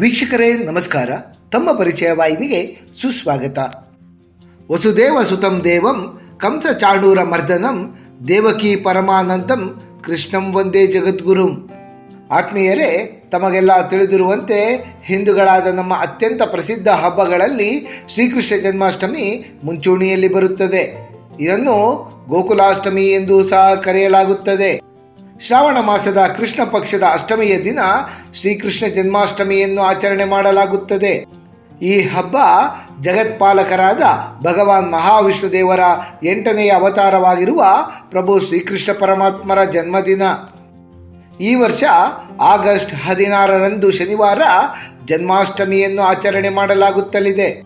ವೀಕ್ಷಕರೇ, ನಮಸ್ಕಾರ. ತಮ್ಮ ಪರಿಚಯ ವಾಹಿನಿಗೆ ಸುಸ್ವಾಗತ. ವಸುದೇವ ಸುತಂ ದೇವಂ, ಕಂಸ ಚಾಣೂರ ಮರ್ದನಂ, ದೇವಕಿ ಪರಮಾನಂದಂ, ಕೃಷ್ಣಂ ಒಂದೇ ಜಗದ್ಗುರುಂ. ಆತ್ಮೀಯರೇ, ತಮಗೆಲ್ಲ ತಿಳಿದಿರುವಂತೆ ಹಿಂದೂಗಳಾದ ನಮ್ಮ ಅತ್ಯಂತ ಪ್ರಸಿದ್ಧ ಹಬ್ಬಗಳಲ್ಲಿ ಶ್ರೀಕೃಷ್ಣ ಜನ್ಮಾಷ್ಟಮಿ ಮುಂಚೂಣಿಯಲ್ಲಿ ಬರುತ್ತದೆ. ಇದನ್ನು ಗೋಕುಲಾಷ್ಟಮಿ ಎಂದು ಸಹ ಕರೆಯಲಾಗುತ್ತದೆ. ಶ್ರಾವಣ ಮಾಸದ ಕೃಷ್ಣ ಪಕ್ಷದ ಅಷ್ಟಮಿಯ ದಿನ ಶ್ರೀಕೃಷ್ಣ ಜನ್ಮಾಷ್ಟಮಿಯನ್ನು ಆಚರಣೆ ಮಾಡಲಾಗುತ್ತದೆ. ಈ ಹಬ್ಬ ಜಗತ್ಪಾಲಕರಾದ ಭಗವಾನ್ ಮಹಾವಿಷ್ಣು ದೇವರ ಎಂಟನೆಯ ಅವತಾರವಾಗಿರುವ ಪ್ರಭು ಶ್ರೀಕೃಷ್ಣ ಪರಮಾತ್ಮರ ಜನ್ಮದಿನ. ಈ ವರ್ಷ ಆಗಸ್ಟ್ ಹದಿನಾರರಂದು ಶನಿವಾರ ಜನ್ಮಾಷ್ಟಮಿಯನ್ನು ಆಚರಣೆ ಮಾಡಲಾಗುತ್ತಲಿದೆ.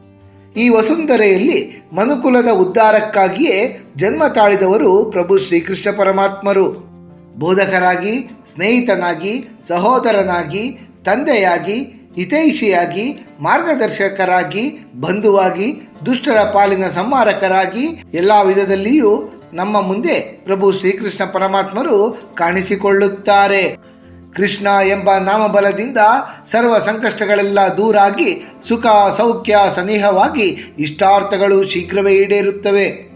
ಈ ವಸುಂಧರೆಯಲ್ಲಿ ಮನುಕುಲದ ಉದ್ಧಾರಕ್ಕಾಗಿಯೇ ಜನ್ಮ ತಾಳಿದವರು ಪ್ರಭು ಶ್ರೀಕೃಷ್ಣ ಪರಮಾತ್ಮರು. ಬೋಧಕರಾಗಿ, ಸ್ನೇಹಿತನಾಗಿ, ಸಹೋದರನಾಗಿ, ತಂದೆಯಾಗಿ, ಹಿತೈಷಿಯಾಗಿ, ಮಾರ್ಗದರ್ಶಕರಾಗಿ, ಬಂಧುವಾಗಿ, ದುಷ್ಟರ ಪಾಲಿನ ಸಂಹಾರಕರಾಗಿ, ಎಲ್ಲ ವಿಧದಲ್ಲಿಯೂ ನಮ್ಮ ಮುಂದೆ ಪ್ರಭು ಶ್ರೀಕೃಷ್ಣ ಪರಮಾತ್ಮರು ಕಾಣಿಸಿಕೊಳ್ಳುತ್ತಾರೆ. ಕೃಷ್ಣ ಎಂಬ ನಾಮಬಲದಿಂದ ಸರ್ವ ಸಂಕಷ್ಟಗಳೆಲ್ಲ ದೂರಾಗಿ ಸುಖ, ಸೌಖ್ಯ, ಸನಿಹವಾಗಿ ಇಷ್ಟಾರ್ಥಗಳು ಶೀಘ್ರವೇ ಈಡೇರುತ್ತವೆ.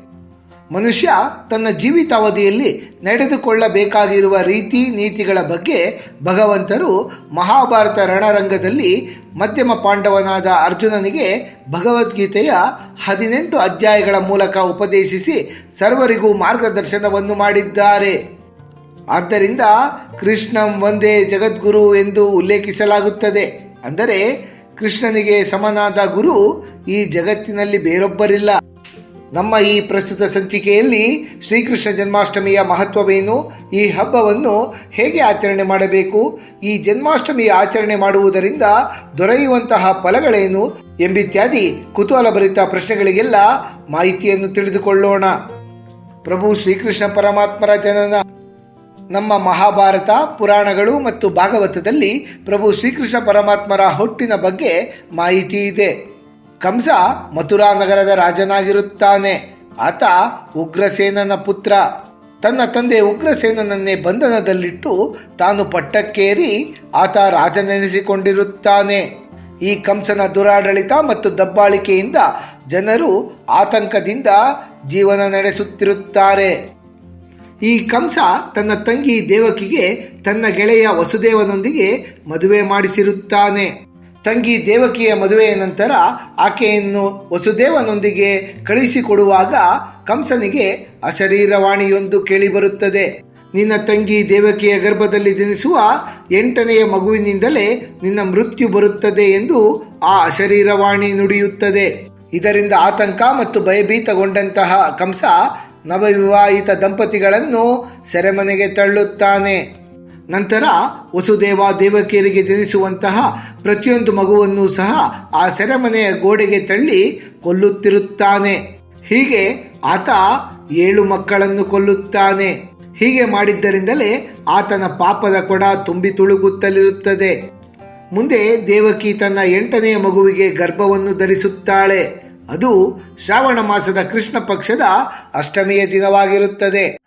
ಮನುಷ್ಯ ತನ್ನ ಜೀವಿತಾವಧಿಯಲ್ಲಿ ನಡೆದುಕೊಳ್ಳಬೇಕಾಗಿರುವ ರೀತಿ ನೀತಿಗಳ ಬಗ್ಗೆ ಭಗವಂತರು ಮಹಾಭಾರತ ರಣರಂಗದಲ್ಲಿ ಮಧ್ಯಮ ಪಾಂಡವನಾದ ಅರ್ಜುನನಿಗೆ ಭಗವದ್ಗೀತೆಯ ಹದಿನೆಂಟು ಅಧ್ಯಾಯಗಳ ಮೂಲಕ ಉಪದೇಶಿಸಿ ಸರ್ವರಿಗೂ ಮಾರ್ಗದರ್ಶನವನ್ನು ಮಾಡಿದ್ದಾರೆ. ಆದ್ದರಿಂದ ಕೃಷ್ಣಂ ಒಂದೇ ಜಗದ್ಗುರು ಎಂದು ಉಲ್ಲೇಖಿಸಲಾಗುತ್ತದೆ. ಅಂದರೆ ಕೃಷ್ಣನಿಗೆ ಸಮನಾದ ಗುರು ಈ ಜಗತ್ತಿನಲ್ಲಿ ಬೇರೊಬ್ಬರಿಲ್ಲ. ನಮ್ಮ ಈ ಪ್ರಸ್ತುತ ಸಂಚಿಕೆಯಲ್ಲಿ ಶ್ರೀಕೃಷ್ಣ ಜನ್ಮಾಷ್ಟಮಿಯ ಮಹತ್ವವೇನು? ಈ ಹಬ್ಬವನ್ನು ಹೇಗೆ ಆಚರಣೆ ಮಾಡಬೇಕು? ಈ ಜನ್ಮಾಷ್ಟಮಿ ಆಚರಣೆ ಮಾಡುವುದರಿಂದ ದೊರೆಯುವಂತಹ ಫಲಗಳೇನು? ಎಂಬಿತ್ಯಾದಿ ಕುತೂಹಲಭರಿತ ಪ್ರಶ್ನೆಗಳಿಗೆಲ್ಲ ಮಾಹಿತಿಯನ್ನು ತಿಳಿದುಕೊಳ್ಳೋಣ. ಪ್ರಭು ಶ್ರೀಕೃಷ್ಣ ಪರಮಾತ್ಮರ ಜನನ. ನಮ್ಮ ಮಹಾಭಾರತ, ಪುರಾಣಗಳು ಮತ್ತು ಭಾಗವತದಲ್ಲಿ ಪ್ರಭು ಶ್ರೀಕೃಷ್ಣ ಪರಮಾತ್ಮರ ಹುಟ್ಟಿನ ಬಗ್ಗೆ ಮಾಹಿತಿ ಇದೆ. ಕಂಸ ಮಥುರಾ ನಗರದ ರಾಜನಾಗಿರುತ್ತಾನೆ. ಆತ ಉಗ್ರಸೇನನ ಪುತ್ರ. ತನ್ನ ತಂದೆ ಉಗ್ರಸೇನನನ್ನೇ ಬಂಧನದಲ್ಲಿಟ್ಟು ತಾನು ಪಟ್ಟಕ್ಕೇರಿ ಆತ ರಾಜನೆನಿಸಿಕೊಂಡಿರುತ್ತಾನೆ. ಈ ಕಂಸನ ದುರಾಡಳಿತ ಮತ್ತು ದಬ್ಬಾಳಿಕೆಯಿಂದ ಜನರು ಆತಂಕದಿಂದ ಜೀವನ ನಡೆಸುತ್ತಿರುತ್ತಾರೆ. ಈ ಕಂಸ ತನ್ನ ತಂಗಿ ದೇವಕಿಗೆ ತನ್ನ ಗೆಳೆಯ ವಸುದೇವನೊಂದಿಗೆ ಮದುವೆ ಮಾಡಿಸಿರುತ್ತಾನೆ. ತಂಗಿ ದೇವಕಿಯ ಮದುವೆಯ ನಂತರ ಆಕೆಯನ್ನು ವಸುದೇವನೊಂದಿಗೆ ಕಳಿಸಿಕೊಡುವಾಗ ಕಂಸನಿಗೆ ಅಶರೀರವಾಣಿಯೊಂದು ಕೇಳಿಬರುತ್ತದೆ. ನಿನ್ನ ತಂಗಿ ದೇವಕಿಯ ಗರ್ಭದಲ್ಲಿ ಜನಿಸುವ ಎಂಟನೆಯ ಮಗುವಿನಿಂದಲೇ ನಿನ್ನ ಮೃತ್ಯು ಬರುತ್ತದೆ ಎಂದು ಆ ಅಶರೀರವಾಣಿ ನುಡಿಯುತ್ತದೆ. ಇದರಿಂದ ಆತಂಕ ಮತ್ತು ಭಯಭೀತಗೊಂಡಂತಹ ಕಂಸ ನವವಿವಾಹಿತ ದಂಪತಿಗಳನ್ನು ಸೆರೆಮನೆಗೆ ತಳ್ಳುತ್ತಾನೆ. ನಂತರ ವಸುದೇವ ದೇವಕಿಯರಿಗೆ ಜನಿಸುವಂತಹ ಪ್ರತಿಯೊಂದು ಮಗುವನ್ನು ಸಹ ಆ ಸೆರೆಮನೆಯ ಗೋಡೆಗೆ ತಳ್ಳಿ ಕೊಲ್ಲುತ್ತಿರುತ್ತಾನೆ. ಹೀಗೆ ಆತ ಏಳು ಮಕ್ಕಳನ್ನು ಕೊಲ್ಲುತ್ತಾನೆ. ಹೀಗೆ ಮಾಡಿದ್ದರಿಂದಲೇ ಆತನ ಪಾಪದ ಕೊಡ ತುಂಬಿ ತುಳುಕುತ್ತಲಿರುತ್ತದೆ ಮುಂದೆ ದೇವಕಿ ತನ್ನ ಎಂಟನೆಯ ಮಗುವಿಗೆ ಗರ್ಭವನ್ನು ಧರಿಸುತ್ತಾಳೆ. ಅದು ಶ್ರಾವಣ ಮಾಸದ ಕೃಷ್ಣ ಪಕ್ಷದ ಅಷ್ಟಮಿಯ ದಿನವಾಗಿರುತ್ತದೆ.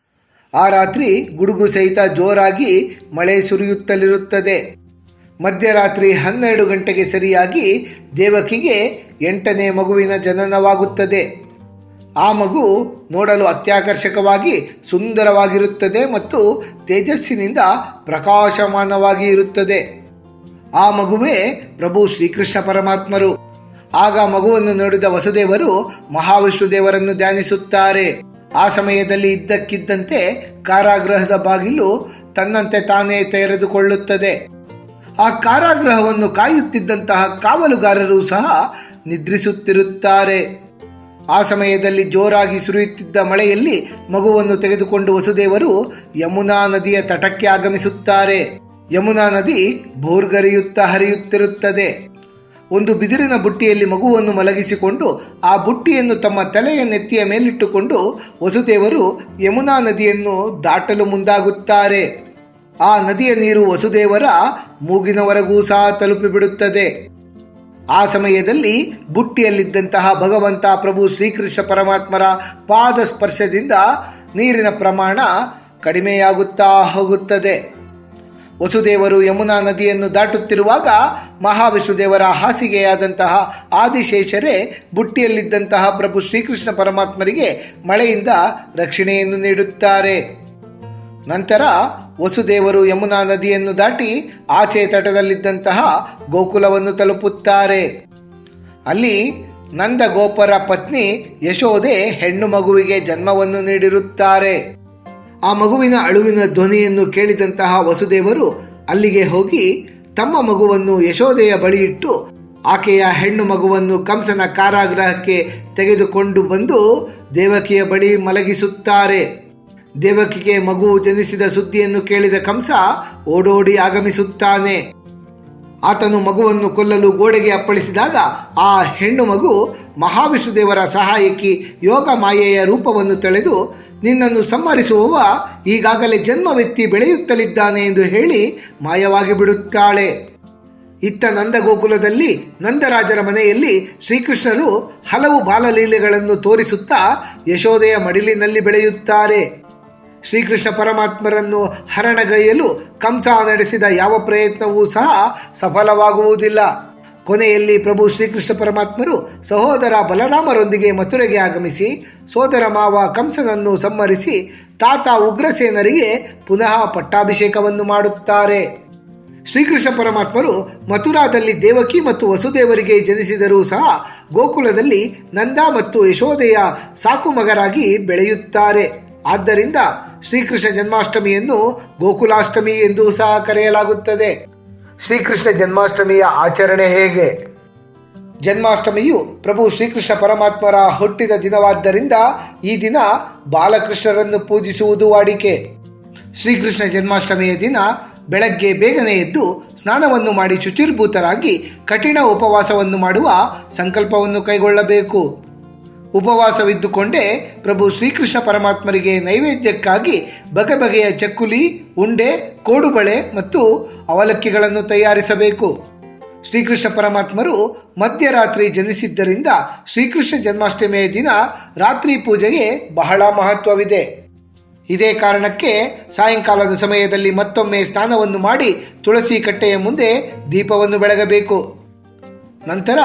ಆ ರಾತ್ರಿ ಗುಡುಗು ಸಹಿತ ಜೋರಾಗಿ ಮಳೆ ಸುರಿಯುತ್ತಲಿರುತ್ತದೆ. ಮಧ್ಯರಾತ್ರಿ ಹನ್ನೆರಡು ಗಂಟೆಗೆ ಸರಿಯಾಗಿ ದೇವಕಿಗೆ ಎಂಟನೇ ಮಗುವಿನ ಜನನವಾಗುತ್ತದೆ. ಆ ಮಗು ನೋಡಲು ಅತ್ಯಾಕರ್ಷಕವಾಗಿ ಸುಂದರವಾಗಿರುತ್ತದೆ ಮತ್ತು ತೇಜಸ್ಸಿನಿಂದ ಪ್ರಕಾಶಮಾನವಾಗಿ ಇರುತ್ತದೆ. ಆ ಮಗುವೇ ಪ್ರಭು ಶ್ರೀಕೃಷ್ಣ ಪರಮಾತ್ಮರು. ಆಗ ಮಗುವನ್ನು ನೋಡಿದ ವಸುದೇವರು ಮಹಾವಿಷ್ಣು ದೇವರನ್ನು ಧ್ಯಾನಿಸುತ್ತಾರೆ. ಆ ಸಮಯದಲ್ಲಿ ಇದ್ದಕ್ಕಿದ್ದಂತೆ ಕಾರಾಗೃಹದ ಬಾಗಿಲು ತನ್ನಂತೆ ತಾನೇ ತೆರೆದುಕೊಳ್ಳುತ್ತದೆ. ಆ ಕಾರಾಗೃಹವನ್ನು ಕಾಯುತ್ತಿದ್ದಂತಹ ಕಾವಲುಗಾರರು ಸಹ ನಿದ್ರಿಸುತ್ತಿರುತ್ತಾರೆ. ಆ ಸಮಯದಲ್ಲಿ ಜೋರಾಗಿ ಸುರಿಯುತ್ತಿದ್ದ ಮಳೆಯಲ್ಲಿ ಮಗುವನ್ನು ತೆಗೆದುಕೊಂಡು ವಸುದೇವರು ಯಮುನಾ ನದಿಯ ತಟಕ್ಕೆ ಆಗಮಿಸುತ್ತಾರೆ. ಯಮುನಾ ನದಿ ಭೋರ್ಗರಿಯುತ್ತಾ ಹರಿಯುತ್ತಿರುತ್ತದೆ. ಒಂದು ಬಿದಿರಿನ ಬುಟ್ಟಿಯಲ್ಲಿ ಮಗುವನ್ನು ಮಲಗಿಸಿಕೊಂಡು ಆ ಬುಟ್ಟಿಯನ್ನು ತಮ್ಮ ತಲೆಯ ನೆತ್ತಿಯ ಮೇಲಿಟ್ಟುಕೊಂಡು ವಸುದೇವರು ಯಮುನಾ ನದಿಯನ್ನು ದಾಟಲು ಮುಂದಾಗುತ್ತಾರೆ. ಆ ನದಿಯ ನೀರು ವಸುದೇವರ ಮೂಗಿನವರೆಗೂ ಸಹ ತಲುಪಿಬಿಡುತ್ತದೆ. ಆ ಸಮಯದಲ್ಲಿ ಬುಟ್ಟಿಯಲ್ಲಿದ್ದಂತಹ ಭಗವಂತ ಪ್ರಭು ಶ್ರೀಕೃಷ್ಣ ಪರಮಾತ್ಮರ ಪಾದ ಸ್ಪರ್ಶದಿಂದ ನೀರಿನ ಪ್ರಮಾಣ ಕಡಿಮೆಯಾಗುತ್ತಾ ಹೋಗುತ್ತದೆ. ವಸುದೇವರು ಯಮುನಾ ನದಿಯನ್ನು ದಾಟುತ್ತಿರುವಾಗ ಮಹಾವಿಷ್ಣುದೇವರ ಹಾಸಿಗೆಯಾದಂತಹ ಆದಿಶೇಷರೇ ಬುಟ್ಟಿಯಲ್ಲಿದ್ದಂತಹ ಪ್ರಭು ಶ್ರೀಕೃಷ್ಣ ಪರಮಾತ್ಮರಿಗೆ ಮಳೆಯಿಂದ ರಕ್ಷಣೆಯನ್ನು ನೀಡುತ್ತಾರೆ. ನಂತರ ವಸುದೇವರು ಯಮುನಾ ನದಿಯನ್ನು ದಾಟಿ ಆಚೆ ತಟದಲ್ಲಿದ್ದಂತಹ ಗೋಕುಲವನ್ನು ತಲುಪುತ್ತಾರೆ. ಅಲ್ಲಿ ನಂದ ಗೋಪರ ಪತ್ನಿ ಯಶೋದೆ ಹೆಣ್ಣು ಮಗುವಿಗೆ ಜನ್ಮವನ್ನು ನೀಡಿರುತ್ತಾರೆ. ಆ ಮಗುವಿನ ಅಳುವಿನ ಧ್ವನಿಯನ್ನು ಕೇಳಿದಂತಹ ವಸುದೇವರು ಅಲ್ಲಿಗೆ ಹೋಗಿ ತಮ್ಮ ಮಗುವನ್ನು ಯಶೋದೆಯ ಬಳಿಯಿಟ್ಟು ಆಕೆಯ ಹೆಣ್ಣು ಮಗುವನ್ನು ಕಂಸನ ಕಾರಾಗೃಹಕ್ಕೆ ತೆಗೆದುಕೊಂಡು ಬಂದು ದೇವಕಿಯ ಬಳಿ ಮಲಗಿಸುತ್ತಾರೆ. ದೇವಕಿಗೆ ಮಗು ಜನಿಸಿದ ಸುದ್ದಿಯನ್ನು ಕೇಳಿದ ಕಂಸ ಓಡೋಡಿ ಆಗಮಿಸುತ್ತಾನೆ. ಆತನು ಮಗುವನ್ನು ಕೊಲ್ಲಲು ಗೋಡೆಗೆ ಅಪ್ಪಳಿಸಿದಾಗ ಆ ಹೆಣ್ಣು ಮಗು ಮಹಾವಿಷ್ಣುದೇವರ ಸಹಾಯಕಿ ಯೋಗ ಮಾಯೆಯ ರೂಪವನ್ನು ತಳೆದು, ನಿನ್ನನ್ನು ಸಂಹರಿಸುವವ ಈಗಾಗಲೇ ಜನ್ಮವೆತ್ತಿ ಬೆಳೆಯುತ್ತಲಿದ್ದಾನೆ ಎಂದು ಹೇಳಿ ಮಾಯವಾಗಿ ಬಿಡುತ್ತಾಳೆ. ಇತ್ತ ನಂದಗೋಕುಲದಲ್ಲಿ ನಂದರಾಜರ ಮನೆಯಲ್ಲಿ ಶ್ರೀಕೃಷ್ಣರು ಹಲವು ಬಾಲಲೀಲೆಗಳನ್ನು ತೋರಿಸುತ್ತಾ ಯಶೋದೆಯ ಮಡಿಲಿನಲ್ಲಿ ಬೆಳೆಯುತ್ತಾರೆ. ಶ್ರೀಕೃಷ್ಣ ಪರಮಾತ್ಮರನ್ನು ಹರಣಗೈಯಲು ಕಂಸ ನಡೆಸಿದ ಯಾವ ಪ್ರಯತ್ನವೂ ಸಹ ಸಫಲವಾಗುವುದಿಲ್ಲ. ಕೊನೆಯಲ್ಲಿ ಪ್ರಭು ಶ್ರೀಕೃಷ್ಣ ಪರಮಾತ್ಮರು ಸಹೋದರ ಬಲರಾಮರೊಂದಿಗೆ ಮಥುರೆಗೆ ಆಗಮಿಸಿ, ಸೋದರ ಮಾವ ಕಂಸನನ್ನು ಸಂಹರಿಸಿ, ತಾತ ಉಗ್ರಸೇನರಿಗೆ ಪುನಃ ಪಟ್ಟಾಭಿಷೇಕವನ್ನು ಮಾಡುತ್ತಾರೆ. ಶ್ರೀಕೃಷ್ಣ ಪರಮಾತ್ಮರು ಮಥುರಾದಲ್ಲಿ ದೇವಕಿ ಮತ್ತು ವಸುದೇವರಿಗೆ ಜನಿಸಿದರೂ ಸಹ ಗೋಕುಲದಲ್ಲಿ ನಂದ ಮತ್ತು ಯಶೋದೆಯ ಸಾಕು ಮಗರಾಗಿ ಬೆಳೆಯುತ್ತಾರೆ. ಆದ್ದರಿಂದ ಶ್ರೀಕೃಷ್ಣ ಜನ್ಮಾಷ್ಟಮಿಯನ್ನು ಗೋಕುಲಾಷ್ಟಮಿ ಎಂದು ಸಹ ಕರೆಯಲಾಗುತ್ತದೆ. ಶ್ರೀಕೃಷ್ಣ ಜನ್ಮಾಷ್ಟಮಿಯ ಆಚರಣೆ ಹೇಗೆ? ಜನ್ಮಾಷ್ಟಮಿಯು ಪ್ರಭು ಶ್ರೀಕೃಷ್ಣ ಪರಮಾತ್ಮರ ಹುಟ್ಟಿದ ದಿನವಾದ್ದರಿಂದ ಈ ದಿನ ಬಾಲಕೃಷ್ಣರನ್ನು ಪೂಜಿಸುವುದು ವಾಡಿಕೆ. ಶ್ರೀಕೃಷ್ಣ ಜನ್ಮಾಷ್ಟಮಿಯ ದಿನ ಬೆಳಗ್ಗೆ ಬೇಗನೆ ಎದ್ದು ಸ್ನಾನವನ್ನು ಮಾಡಿ ಶುಚಿರ್ಭೂತರಾಗಿ ಕಠಿಣ ಉಪವಾಸವನ್ನು ಮಾಡುವ ಸಂಕಲ್ಪವನ್ನು ಕೈಗೊಳ್ಳಬೇಕು. ಉಪವಾಸವಿದ್ದುಕೊಂಡೇ ಪ್ರಭು ಶ್ರೀಕೃಷ್ಣ ಪರಮಾತ್ಮರಿಗೆ ನೈವೇದ್ಯಕ್ಕಾಗಿ ಬಗೆ ಬಗೆಯ ಚಕ್ಕುಲಿ, ಉಂಡೆ, ಕೋಡುಬಳೆ ಮತ್ತು ಅವಲಕ್ಕಿಗಳನ್ನು ತಯಾರಿಸಬೇಕು. ಶ್ರೀಕೃಷ್ಣ ಪರಮಾತ್ಮರು ಮಧ್ಯರಾತ್ರಿ ಜನಿಸಿದ್ದರಿಂದ ಶ್ರೀಕೃಷ್ಣ ಜನ್ಮಾಷ್ಟಮಿಯ ದಿನ ರಾತ್ರಿ ಪೂಜೆಗೆ ಬಹಳ ಮಹತ್ವವಿದೆ. ಇದೇ ಕಾರಣಕ್ಕೆ ಸಾಯಂಕಾಲದ ಸಮಯದಲ್ಲಿ ಮತ್ತೊಮ್ಮೆ ಸ್ನಾನವನ್ನು ಮಾಡಿ ತುಳಸಿ ಕಟ್ಟೆಯ ಮುಂದೆ ದೀಪವನ್ನು ಬೆಳಗಬೇಕು. ನಂತರ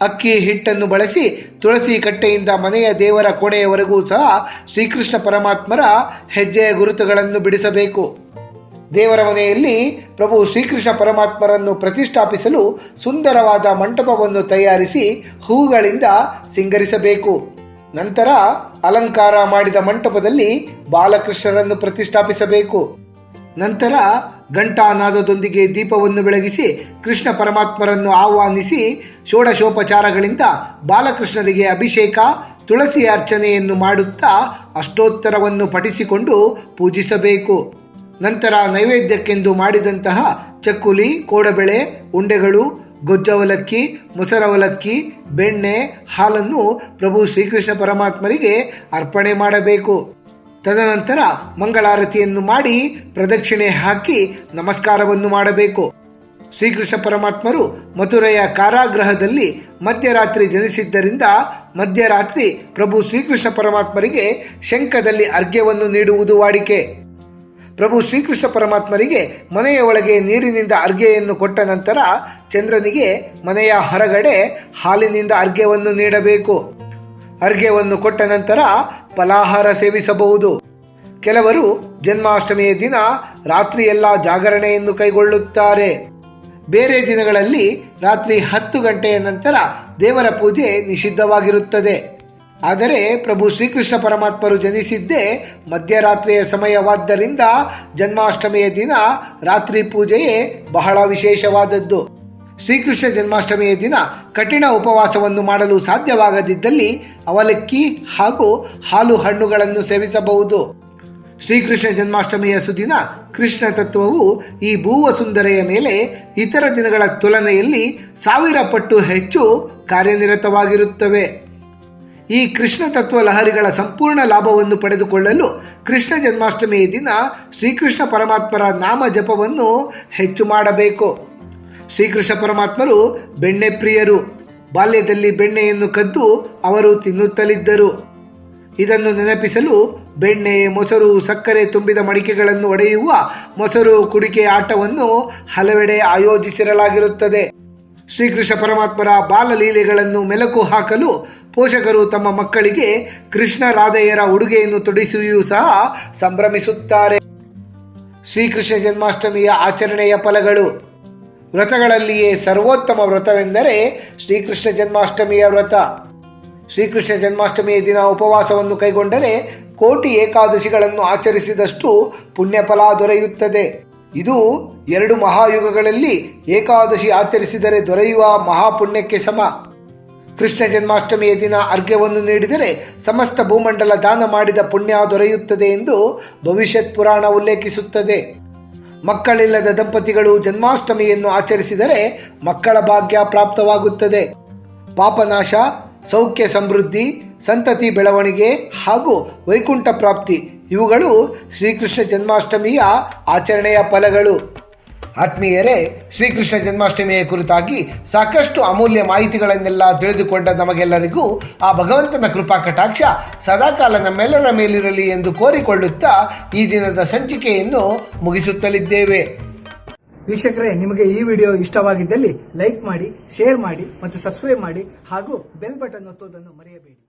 ಅಕ್ಕಿ ಹಿಟ್ಟನ್ನು ಬಳಸಿ ತುಳಸಿ ಕಟ್ಟೆಯಿಂದ ಮನೆಯ ದೇವರ ಕೋಣೆಯವರೆಗೂ ಸಹ ಶ್ರೀಕೃಷ್ಣ ಪರಮಾತ್ಮರ ಹೆಜ್ಜೆಯ ಗುರುತುಗಳನ್ನು ಬಿಡಿಸಬೇಕು. ದೇವರ ಮನೆಯಲ್ಲಿ ಪ್ರಭು ಶ್ರೀಕೃಷ್ಣ ಪರಮಾತ್ಮರನ್ನು ಪ್ರತಿಷ್ಠಾಪಿಸಲು ಸುಂದರವಾದ ಮಂಟಪವನ್ನು ತಯಾರಿಸಿ ಹೂಗಳಿಂದ ಸಿಂಗರಿಸಬೇಕು. ನಂತರ ಅಲಂಕಾರ ಮಾಡಿದ ಮಂಟಪದಲ್ಲಿ ಬಾಲಕೃಷ್ಣರನ್ನು ಪ್ರತಿಷ್ಠಾಪಿಸಬೇಕು. ನಂತರ ಘಂಟಾನಾದದೊಂದಿಗೆ ದೀಪವನ್ನು ಬೆಳಗಿಸಿ ಕೃಷ್ಣ ಪರಮಾತ್ಮರನ್ನು ಆಹ್ವಾನಿಸಿ ಷೋಡಶೋಪಚಾರಗಳಿಂದ ಬಾಲಕೃಷ್ಣರಿಗೆ ಅಭಿಷೇಕ, ತುಳಸಿ ಅರ್ಚನೆಯನ್ನು ಮಾಡುತ್ತಾ ಅಷ್ಟೋತ್ತರವನ್ನು ಪಠಿಸಿಕೊಂಡು ಪೂಜಿಸಬೇಕು. ನಂತರ ನೈವೇದ್ಯಕ್ಕೆಂದು ಮಾಡಿದಂತಹ ಚಕ್ಕುಲಿ, ಕೋಡಬೆಳೆ, ಉಂಡೆಗಳು, ಗೊಜ್ಜವಲಕ್ಕಿ, ಮೊಸರವಲಕ್ಕಿ, ಬೆಣ್ಣೆ ಹಾಲನ್ನು ಪ್ರಭು ಶ್ರೀಕೃಷ್ಣ ಪರಮಾತ್ಮರಿಗೆ ಅರ್ಪಣೆ ಮಾಡಬೇಕು. ತದನಂತರ ಮಂಗಳಾರತಿಯನ್ನು ಮಾಡಿ ಪ್ರದಕ್ಷಿಣೆ ಹಾಕಿ ನಮಸ್ಕಾರವನ್ನು ಮಾಡಬೇಕು. ಶ್ರೀಕೃಷ್ಣ ಪರಮಾತ್ಮರು ಮಥುರೆಯ ಕಾರಾಗೃಹದಲ್ಲಿ ಮಧ್ಯರಾತ್ರಿ ಜನಿಸಿದ್ದರಿಂದ ಮಧ್ಯರಾತ್ರಿ ಪ್ರಭು ಶ್ರೀಕೃಷ್ಣ ಪರಮಾತ್ಮರಿಗೆ ಶಂಖದಲ್ಲಿ ಅರ್ಘ್ಯವನ್ನು ನೀಡುವುದು ವಾಡಿಕೆ. ಪ್ರಭು ಶ್ರೀಕೃಷ್ಣ ಪರಮಾತ್ಮರಿಗೆ ಮನೆಯ ಒಳಗೆ ನೀರಿನಿಂದ ಅರ್ಘ್ಯೆಯನ್ನು ಕೊಟ್ಟ ನಂತರ ಚಂದ್ರನಿಗೆ ಮನೆಯ ಹೊರಗಡೆ ಹಾಲಿನಿಂದ ಅರ್ಘ್ಯವನ್ನು ನೀಡಬೇಕು. ಅರ್ಘ್ಯವನ್ನು ಕೊಟ್ಟ ನಂತರ ಫಲಾಹಾರ ಸೇವಿಸಬಹುದು. ಕೆಲವರು ಜನ್ಮಾಷ್ಟಮಿಯ ದಿನ ರಾತ್ರಿಯೆಲ್ಲ ಜಾಗರಣೆಯನ್ನು ಕೈಗೊಳ್ಳುತ್ತಾರೆ. ಬೇರೆ ದಿನಗಳಲ್ಲಿ ರಾತ್ರಿ ಹತ್ತು ಗಂಟೆಯ ನಂತರ ದೇವರ ಪೂಜೆ ನಿಷಿದ್ಧವಾಗಿರುತ್ತದೆ. ಆದರೆ ಪ್ರಭು ಶ್ರೀಕೃಷ್ಣ ಪರಮಾತ್ಮರು ಜನಿಸಿದ್ದೇ ಮಧ್ಯರಾತ್ರಿಯ ಸಮಯವಾದ್ದರಿಂದ ಜನ್ಮಾಷ್ಟಮಿಯ ದಿನ ರಾತ್ರಿ ಪೂಜೆಯೇ ಬಹಳ ವಿಶೇಷವಾದದ್ದು. ಶ್ರೀಕೃಷ್ಣ ಜನ್ಮಾಷ್ಟಮಿಯ ದಿನ ಕಠಿಣ ಉಪವಾಸವನ್ನು ಮಾಡಲು ಸಾಧ್ಯವಾಗದಿದ್ದಲ್ಲಿ ಅವಲಕ್ಕಿ ಹಾಗೂ ಹಾಲು ಹಣ್ಣುಗಳನ್ನು ಸೇವಿಸಬಹುದು. ಶ್ರೀಕೃಷ್ಣ ಜನ್ಮಾಷ್ಟಮಿಯ ಸುದಿನ ಕೃಷ್ಣ ತತ್ವವು ಈ ಭೂವ ಸುಂದರೆಯ ಮೇಲೆ ಇತರ ದಿನಗಳ ತುಲನೆಯಲ್ಲಿ ಸಾವಿರ ಪಟ್ಟು ಹೆಚ್ಚು ಕಾರ್ಯನಿರತವಾಗಿರುತ್ತವೆ. ಈ ಕೃಷ್ಣ ತತ್ವ ಲಹರಿಗಳ ಸಂಪೂರ್ಣ ಲಾಭವನ್ನು ಪಡೆದುಕೊಳ್ಳಲು ಕೃಷ್ಣ ಜನ್ಮಾಷ್ಟಮಿಯ ದಿನ ಶ್ರೀಕೃಷ್ಣ ಪರಮಾತ್ಮರ ನಾಮ ಜಪವನ್ನು ಹೆಚ್ಚು ಮಾಡಬೇಕು. ಶ್ರೀಕೃಷ್ಣ ಪರಮಾತ್ಮರು ಬೆಣ್ಣೆ ಪ್ರಿಯರು. ಬಾಲ್ಯದಲ್ಲಿ ಬೆಣ್ಣೆಯನ್ನು ಕದ್ದು ಅವರು ತಿನ್ನುತ್ತಲಿದ್ದರು. ಇದನ್ನು ನೆನಪಿಸಲು ಬೆಣ್ಣೆ, ಮೊಸರು, ಸಕ್ಕರೆ ತುಂಬಿದ ಮಡಿಕೆಗಳನ್ನು ಒಡೆಯುವ ಮೊಸರು ಕುಡಿಕೆ ಆಟವನ್ನು ಹಲವೆಡೆ ಆಯೋಜಿಸಿರಲಾಗಿರುತ್ತದೆ. ಶ್ರೀಕೃಷ್ಣ ಪರಮಾತ್ಮರ ಬಾಲಲೀಲೆಗಳನ್ನು ಮೆಲುಕು ಹಾಕಲು ಪೋಷಕರು ತಮ್ಮ ಮಕ್ಕಳಿಗೆ ಕೃಷ್ಣ ರಾಧೆಯರ ಉಡುಗೆಯನ್ನು ತೊಡಿಸಿಯೂ ಸಹ ಸಂಭ್ರಮಿಸುತ್ತಾರೆ. ಶ್ರೀಕೃಷ್ಣ ಜನ್ಮಾಷ್ಟಮಿಯ ಆಚರಣೆಯ ಫಲಗಳು. ವ್ರತಗಳಲ್ಲಿಯೇ ಸರ್ವೋತ್ತಮ ವ್ರತವೆಂದರೆ ಶ್ರೀಕೃಷ್ಣ ಜನ್ಮಾಷ್ಟಮಿಯ ವ್ರತ. ಶ್ರೀಕೃಷ್ಣ ಜನ್ಮಾಷ್ಟಮಿಯ ದಿನ ಉಪವಾಸವನ್ನು ಕೈಗೊಂಡರೆ ಕೋಟಿ ಏಕಾದಶಿಗಳನ್ನು ಆಚರಿಸಿದಷ್ಟು ಪುಣ್ಯಫಲ ದೊರೆಯುತ್ತದೆ. ಇದು ಎರಡು ಮಹಾಯುಗಗಳಲ್ಲಿ ಏಕಾದಶಿ ಆಚರಿಸಿದರೆ ದೊರೆಯುವ ಮಹಾಪುಣ್ಯಕ್ಕೆ ಸಮ. ಕೃಷ್ಣ ಜನ್ಮಾಷ್ಟಮಿಯ ದಿನ ಅರ್ಘ್ಯವನ್ನು ನೀಡಿದರೆ ಸಮಸ್ತ ಭೂಮಂಡಲ ದಾನ ಮಾಡಿದ ಪುಣ್ಯ ದೊರೆಯುತ್ತದೆ ಎಂದು ಭವಿಷ್ಯತ್ ಪುರಾಣ ಉಲ್ಲೇಖಿಸುತ್ತದೆ. ಮಕ್ಕಳಿಲ್ಲದ ದಂಪತಿಗಳು ಜನ್ಮಾಷ್ಟಮಿಯನ್ನು ಆಚರಿಸಿದರೆ ಮಕ್ಕಳ ಭಾಗ್ಯ ಪ್ರಾಪ್ತವಾಗುತ್ತದೆ. ಪಾಪನಾಶ, ಸೌಖ್ಯ ಸಮೃದ್ಧಿ, ಸಂತತಿ ಬೆಳವಣಿಗೆ ಹಾಗೂ ವೈಕುಂಠ ಪ್ರಾಪ್ತಿ ಇವುಗಳು ಶ್ರೀಕೃಷ್ಣ ಜನ್ಮಾಷ್ಟಮಿಯ ಆಚರಣೆಯ ಫಲಗಳು. ಆತ್ಮೀಯರೇ, ಶ್ರೀಕೃಷ್ಣ ಜನ್ಮಾಷ್ಟಮಿಯ ಕುರಿತಾಗಿ ಸಾಕಷ್ಟು ಅಮೂಲ್ಯ ಮಾಹಿತಿಗಳನ್ನೆಲ್ಲ ತಿಳಿದುಕೊಂಡ ನಮಗೆಲ್ಲರಿಗೂ ಆ ಭಗವಂತನ ಕೃಪಾ ಕಟಾಕ್ಷ ಸದಾಕಾಲ ನಮ್ಮೆಲ್ಲರ ಮೇಲಿರಲಿ ಎಂದು ಕೋರಿಕೊಳ್ಳುತ್ತಾ ಈ ದಿನದ ಸಂಚಿಕೆಯನ್ನು ಮುಗಿಸುತ್ತಲಿದ್ದೇವೆ. ವೀಕ್ಷಕರೇ, ನಿಮಗೆ ಈ ವಿಡಿಯೋ ಇಷ್ಟವಾಗಿದ್ದಲ್ಲಿ ಲೈಕ್ ಮಾಡಿ, ಶೇರ್ ಮಾಡಿ ಮತ್ತು ಸಬ್ಸ್ಕ್ರೈಬ್ ಮಾಡಿ ಹಾಗೂ ಬೆಲ್ ಬಟನ್ ಒತ್ತುವುದನ್ನು ಮರೆಯಬೇಡಿ.